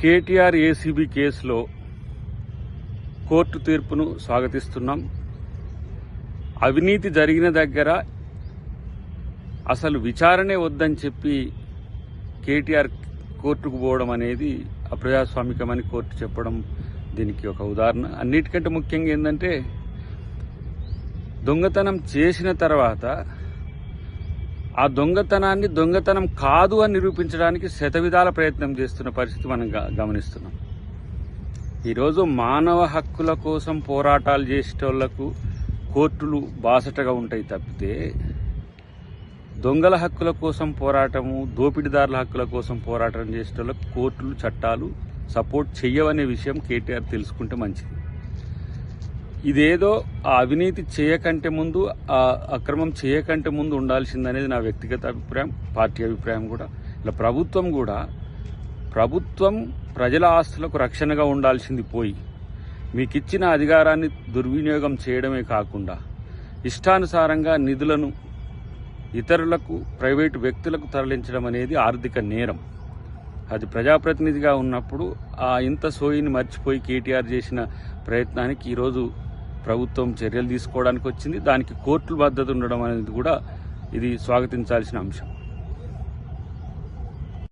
KTR ACB కేసులో court తీర్పును స్వాగతిస్తున్నాం. అవినీతి జరిగిన దగ్గర అసలు విచారణే వద్దని చెప్పి కేటీఆర్ కోర్టుకు పోవడం అనేది అప్రజాస్వామికమని కోర్టు చెప్పడం దీనికి ఒక ఉదాహరణ. అన్నిటికంటే ముఖ్యంగా ఏంటంటే దొంగతనం చేసిన తర్వాత ఆ దొంగతనాన్ని దొంగతనం కాదు అని నిరూపించడానికి శతవిధాల ప్రయత్నం చేస్తున్న పరిస్థితి మనం గ- గమనిస్తున్నాం. ఈరోజు మానవ హక్కుల కోసం పోరాటాలు చేసేటోళ్ళకు కోర్టులు బాసటగా ఉంటాయి తప్పితే దొంగల హక్కుల కోసం పోరాటము దోపిడీదారుల హక్కుల కోసం పోరాటం చేసేటోళ్ళకు కోర్టులు చట్టాలు సపోర్ట్ చెయ్యవనే విషయం కేటీఆర్ తెలుసుకుంటే మంచిది. ఇదేదో ఆ అవినీతి చేయకంటే ముందు ఆ అక్రమం చేయకంటే ముందు ఉండాల్సిందనేది నా వ్యక్తిగత అభిప్రాయం పార్టీ అభిప్రాయం కూడా. ఇలా ప్రభుత్వం కూడా ప్రభుత్వం ప్రజల ఆస్తులకు రక్షణగా ఉండాల్సింది పోయి మీకు ఇచ్చిన అధికారాన్ని దుర్వినియోగం చేయడమే కాకుండా ఇష్టానుసారంగా నిధులను ఇతరులకు ప్రైవేటు వ్యక్తులకు తరలించడం అనేది ఆర్థిక నేరం. అది ప్రజాప్రతినిధిగా ఉన్నప్పుడు ఆ ఇంత సోయిని మర్చిపోయి కేటీఆర్ చేసిన ప్రయత్నానికి ఈరోజు ప్రభుత్వం చర్యలు తీసుకోవడానికి వచ్చింది దానికి కోర్టుల మద్దతు ఉండడం అనేది కూడా ఇది స్వాగతించాల్సిన అంశం.